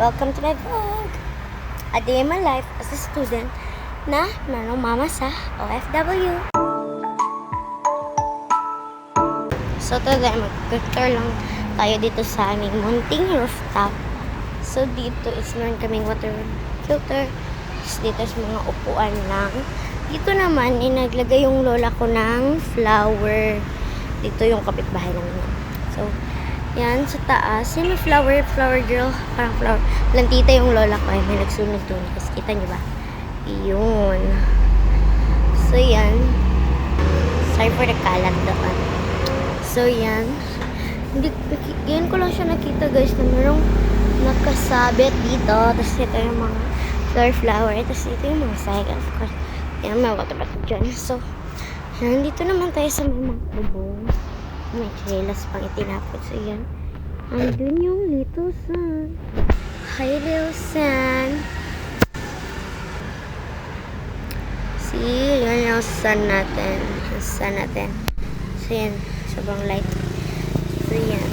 welcome to my vlog. A day in my life as a student na nanong mama sa OFW. So today, mag-tour lang tayo dito sa aming munting rooftop. So dito is meron kaming water filter. Tapos dito is mga upuan lang. Dito naman, eh, naglagay yung lola ko ng flower. Dito yung kapitbahay namin. So, yan, sa taas. May flower, flower girl. Parang flower. Plantita yung lola ko. Ay, may nagsunog doon. Kasi kita niyo ba? Yun. So, yan. Sorry for the kalat doon. So, yan. Hindi, ngayon ko lang siya nakita guys na merong nakasabit dito. Tapos ito yung mga flower flower. Tapos ito yung mga cycle. Of course, yan, may water bottle dyan. So, yan, dito naman tayo sa mga bubong. May chinelas pang itinapot. So, yan. Andun yung Little Sun. Hi, Little Sun. See, yun yung sun natin. Yung sun natin. So, yan. Sobrang light. So, yan.